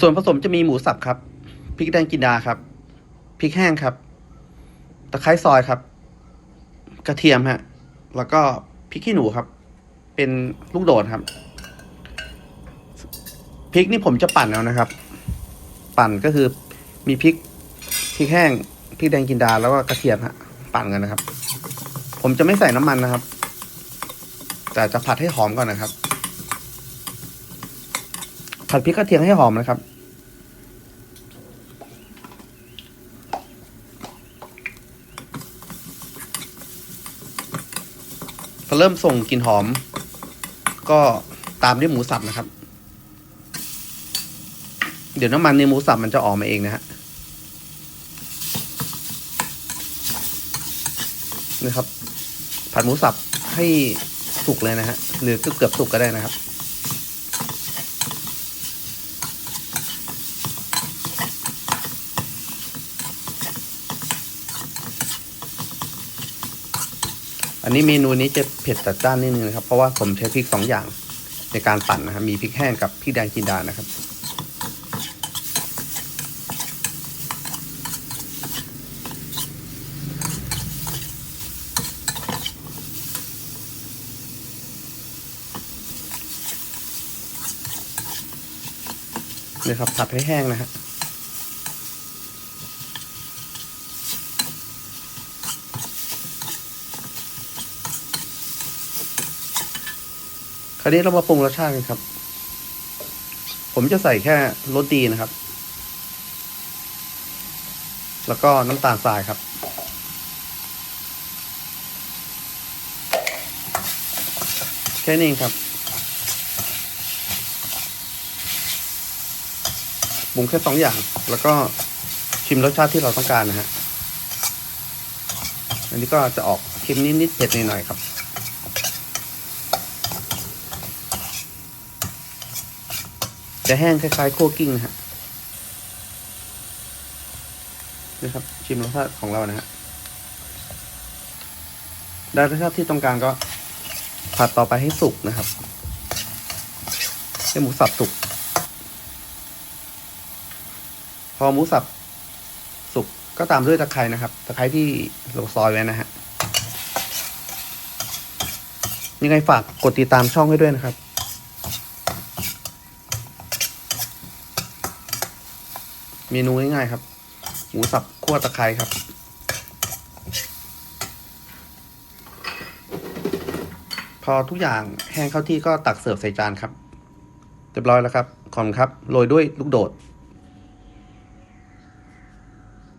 ส่วนผสมจะมีหมูสับครับ พริกแดงกินดาครับ พริกแห้งครับ ตะไคร้ซอยครับ กระเทียมฮะ แล้วก็พริกขี้หนูครับ เป็นลูกโดดครับ พริกนี่ผมจะปั่นเอานะครับ ปั่นก็คือมีพริก พริกแห้ง พริกแดงกินดา แล้วก็กระเทียมฮะ ปั่นกันนะครับ ผมจะไม่ใส่น้ำมันนะครับ แต่จะผัดให้หอมก่อนนะครับ ผัดพริกกระเทียมให้หอมนะครับ พอเริ่มส่งกลิ่นหอม ก็ตามด้วยหมูสับนะครับ เดี๋ยวน้ำมันในหมูสับมันจะออกมาเองนะฮะนะครับ ผัดหมูสับให้สุกเลยนะฮะหรือเกือบๆสุกก็ได้นะครับ อันนี้เมนูนี้จะเผ็ดจัดจ้านนิดนึงนะครับ เพราะว่าผมใช้พริกสองอย่างในการปั่นนะครับมีพริกแห้งกับพริกแดงจินดานะครับ นี่ครับผัดให้แห้งนะฮะ คราวนี้เรามาปรุงรสชาติกันครับ ผมจะใส่แค่รสดีนะครับ แล้วก็น้ำตาลทรายครับ แค่นี้เองครับปรุงแค่สองอย่าง แล้วก็ชิมรสชาติที่เราต้องการนะฮะ อันนี้ก็จะออกเค็มนิดๆเผ็ดหน่อยๆครับ จะแห้งคล้ายๆคั่วกิ้งนะฮะนี่ครับ ชิมรสชาติของเรานะฮะได้รสชาติที่ต้องการก็ผัดต่อไปให้สุกนะครับให้หมูสับสุก พอหมูสับสุกก็ตามด้วยตะไคร้นะครับ ตะไคร้ที่เราซอยไว้นะฮะยังไงฝากกดติดตามช่องให้ด้วยนะครับ เมนูง่ายๆครับ หมูสับคั่วตะไคร้ครับ พอทุกอย่างแห้งเข้าที่ก็ตักเสิร์ฟใส่จานครับ เรียบร้อยแล้วครับ ขอบคุณครับ โรยด้วยลูกโดด